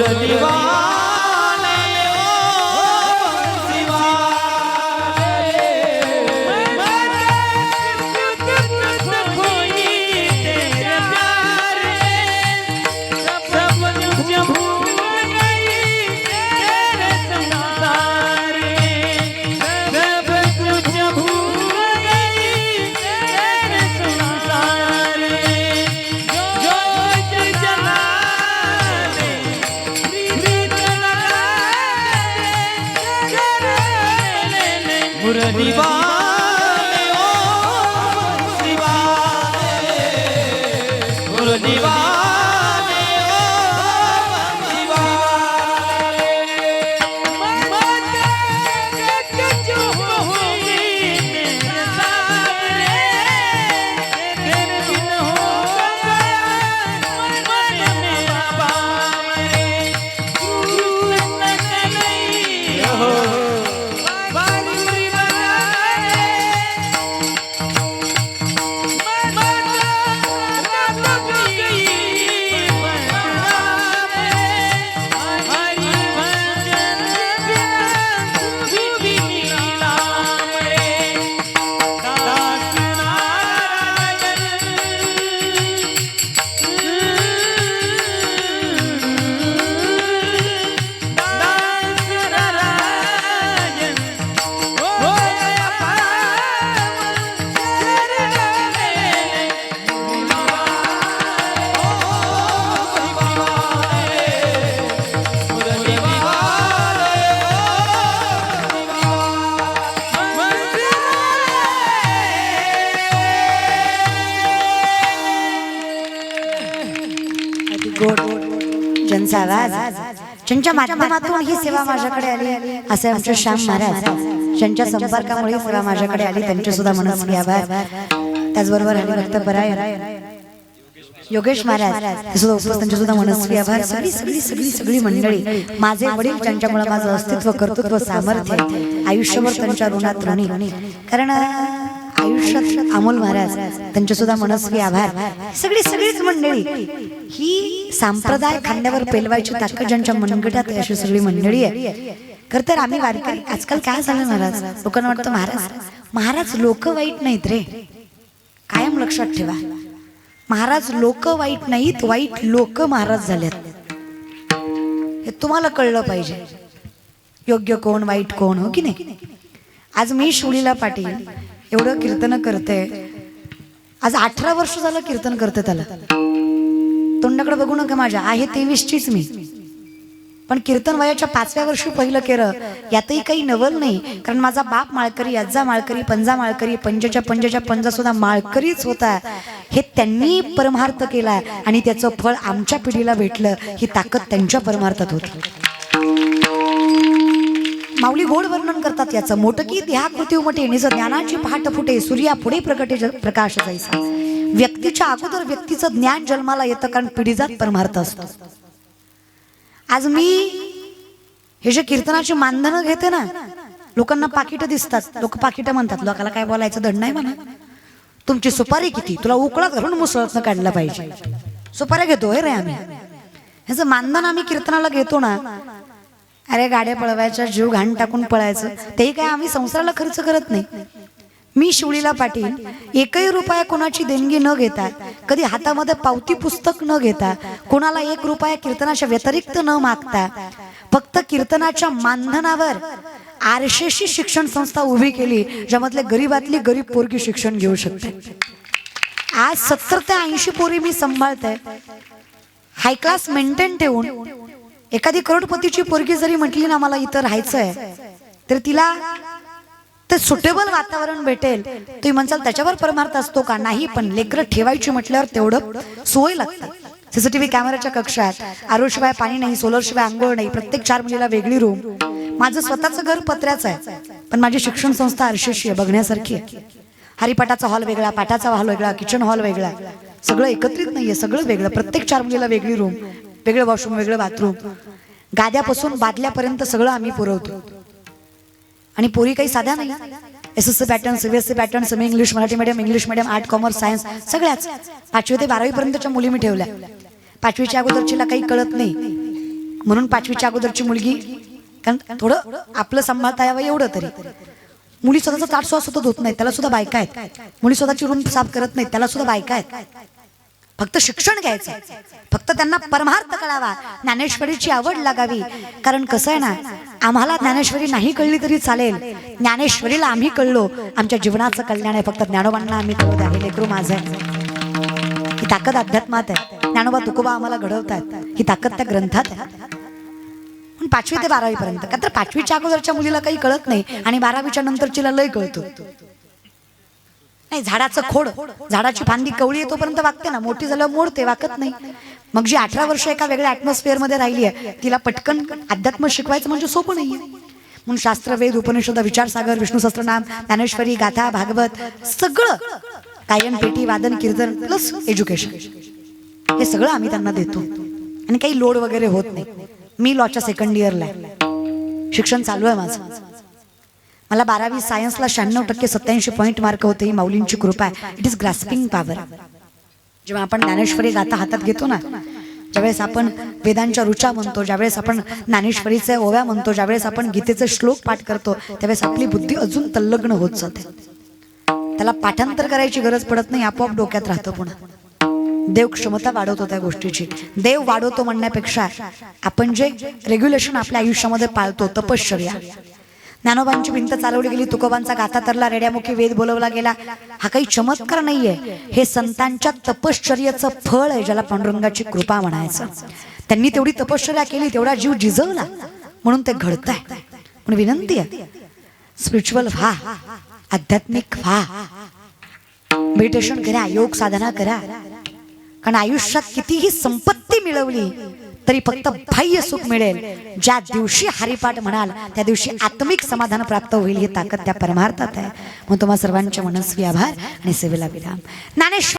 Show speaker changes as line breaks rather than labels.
的
地方。आवाज ज्यांच्या माध्यमातून ही सेवा माझ्याकडे आली असे आमचे श्याम महाराज ज्यांच्या संपर्कामुळे ही सेवा माझ्याकडे आली त्यांचे सुद्धा मनस्वी आभार. त्याचबरोबर हरिभक्त परायण योगेश महाराज सुद्धा उपस्थित त्यांचे सुद्धा मनस्वी आभार. सगळी सगळी सगळी सगळी मंडळी माझे वडील ज्यांच्यामुळे माझं अस्तित्व कर्तृत्व सामर्थ्य आयुष्यभर त्यांच्या ऋणात ऋणी. कारण आयुष्यात अमोल महाराज त्यांचे सुद्धा मनस्वी आभार. सगळी सगळीच मंडळी ही संप्रदाय खांद्यावर पेलवायची ताकद ज्यांच्या मनगटात अशी सगळी मंडळी आहे. खर तर आम्ही वारकरी आजकाल काय झालं महाराज? लोकांना वाटतं महाराज महाराज लोक वाईट नाहीत रे. कायम लक्षात ठेवा. महाराज लोक वाईट नाहीत वाईट लोक महाराज झालेत. हे तुम्हाला कळलं पाहिजे. योग्य कोण वाईट कोण हो की नाही? आज मी शिवलीला पाटील एवढं कीर्तन करते. आज अठरा वर्ष झालं कीर्तन करते त्याला. तोंडाकडे बघू नका माझ्या आहे तेवीसचीच मी. पण कीर्तन वयाच्या पाचव्या वर्षी पहिलं केलं यातही काही नवल नाही. कारण माझा बाप माळकरी आजा माळकरी पंजा माळकरी पंजाच्या पंजाच्या पंजा सुद्धा माळकरीच होता. हे त्यांनी परमार्थ केला आणि त्याचं फळ आमच्या पिढीला भेटलं. ही ताकद त्यांच्या परमार्थात होती. माऊली गोड वर्णन करतात याचं मोठं की ह्या कृती उमटे निज ज्ञानाची पहाट फुटे. सूर्या पुढे प्रकटे प्रकाश जायचा व्यक्तीच्या अगोदर व्यक्तीचं ज्ञान जन्माला येतं कारण पिढीजात परमार्थ असतो. आज मी हे जे कीर्तनाची मानधनं घेते ना लोकांना पाकिटं दिसतात. लोक पाकिटं म्हणतात. लोकांना काय बोलायचं? दंड नाही म्हणा. तुमची सुपारी किती? तुला उकळा घालून मुसळतनं काढला पाहिजे. सुपाऱ्या घेतो हे रे आम्ही. ह्याचं मानधन आम्ही कीर्तनाला घेतो ना अरे गाड्या पळवायच्या जीव घाण टाकून पळायचं. तेही काय आम्ही संसाराला खर्च करत नाही. मी शिवलीला पाटील. एकही रुपया कोणाची देणगी न घेता कधी हातामध्ये पावती पुस्तक न घेता कोणाला एक रुपया कीर्तनाच्या व्यतिरिक्त न मागता फक्त कीर्तनाच्या मानधनावर आरशेशी शिक्षण संस्था उभी केली ज्यामधले गरीबातली गरीब पोरगी शिक्षण घेऊ शकते. आज सत्तर ते ऐंशी पोरी मी सांभाळते हाय क्लास मेंटेन ठेवून एखादी करोडपतीची पोरगी जरी म्हटली ना मला इथं राहायचंय तर तिला ते सुटेबल वातावरण भेटेल. तुम्ही म्हणसाल त्याच्यावर परमार्थ असतो का? नाही पण लेकरं ठेवायची म्हटल्यावर तेवढं सोय लागते. सीसीटीव्ही कॅमेराच्या कक्षात आरोशिवाय पाणी नाही सोलर शिवाय आंघोळ नाही प्रत्येक चार मुलीला वेगळी रूम. माझं स्वतःचं घर पत्र्याचं आहे पण माझी शिक्षण संस्था आरशेशी आहे बघण्यासारखी आहे. हरिपाटाचा हॉल वेगळा पाटाचा हॉल वेगळा किचन हॉल वेगळा सगळं एकत्रित नाहीये सगळं वेगळं प्रत्येक चार मुलीला वेगळी रूम. वेगळं वॉशरूम वेगळं बाथरूम गाद्यापासून बादल्यापर्यंत सगळं आम्ही पुरवतो. आणि पोरी काही साध्या नाही. S S C pattern CBSE pattern semi English Marathi medium English medium art commerce science सगळ्याच. पाचवी ते बारावी पर्यंतच्या मुली मी ठेवल्या. पाचवीच्या अगोदरचीला काही कळत नाही. म्हणून पाचवीच्या अगोदरची मुलगी कारण थोडं आपलं सांभाळता यावं एवढं तरी. मुली स्वतःचा ताट सुद्धा होत धुत त्याला सुद्धा बायका आहेत. मुली स्वतःची रूम साफ करत नाहीत त्याला सुद्धा बायका आहेत. फक्त शिक्षण घ्यायचं. फक्त त्यांना परमार्थ कळावा. ज्ञानेश्वरीची आवड लागावी. कारण कसं आहे ना आम्हाला ज्ञानेश्वरी नाही कळली तरी चालेल. ज्ञानेश्वरीला आम्ही कळलो. आमच्या जीवनाचं कल्याण आहे. फक्त ज्ञानोबांना आम्ही कळू द्या. हे लेकरू माझं आहे. ही ताकद अध्यात्मात आहे. ज्ञानोबा तुकोबा आम्हाला घडवतात ही ताकद त्या ग्रंथात आहे. पण पाचवी ते बारावी पर्यंत का तर पाचवीच्या अगोदरच्या मुलीला काही कळत नाही आणि बारावीच्या नंतरचीला लय कळतो. नाही झाडाचं खोड. झाडाची फांदी कवळी आहे तोपर्यंत वागते ना. मोठी झाल्यावर मोडते वाकत नाही. मग जी अठरा वर्ष एका वेगळ्या ऍटमॉस्फिअरमध्ये राहिली आहे तिला पटकन अध्यात्म शिकवायचं म्हणजे सोपं नाहीये. म्हणून शास्त्र वेद उपनिषद विचारसागर विष्णू सहस्त्रनाम ज्ञानेश्वरी गाथा भागवत सगळं कायम पेटी वादन कीर्तन प्लस एज्युकेशन हे सगळं आम्ही त्यांना देतो. आणि काही लोड वगैरे होत नाही. मी लॉच्या सेकंड इयरला आहे. शिक्षण चालू आहे माझं. मला बारावी सायन्सला शहाण्णव टक्के सत्याऐंशी पॉईंट मार्क होते ही माऊलींची कृपा आहे. इट इज ग्रास्पिंग पॉवर जेव्हा आपण ज्ञानेश्वरी गाथा हातात घेतो ना ज्यावेळेस आपण वेदांच्या रुचा म्हणतो ज्यावेळेस आपण ज्ञानेश्वरीचे ओव्या म्हणतो ज्यावेळेस आपण गीतेचे श्लोक पाठ करतो त्यावेळेस आपली बुद्धी अजून तल्लग्न होत जाते. त्याला पाठांतर करायची गरज पडत नाही आपोआप डोक्यात राहतं पुन्हा. देव क्षमता वाढवतो त्या गोष्टीची. देव वाढवतो म्हणण्यापेक्षा आपण जे रेग्युलेशन आपल्या आयुष्यामध्ये पाळतो तपश्चर्या. ज्ञानोबांची भिंत चालवली गेली तुकोबांचा गाथा तरला रेड्यामुखी वेद बोलवला गेला. हा काही चमत्कार नाहीये. हे संतांच्या तपश्चर्याचं फळ आहे ज्याला पांडुरंगाची कृपा म्हणायचं. त्यांनी तेवढी तपश्चर्या केली तेवढा जीव जिजवला. म्हणून ते घडत आहे म्हणून विनंती आहे स्पिरिच्युअल व्हा आध्यात्मिक व्हा. मेडिटेशन करा योग साधना करा. कारण आयुष्यात कितीही संपत्ती मिळवली तरी फक्त बाह्य सुख मिळेल. ज्या दिवशी हरिपाठ म्हणाल त्या दिवशी आत्मिक समाधान प्राप्त होईल ही ताकद त्या परमार्थात आहे. मग तुम्हा सर्वांचे मनस्वी आभार आणि सेवेला विराम. ज्ञानेश्वर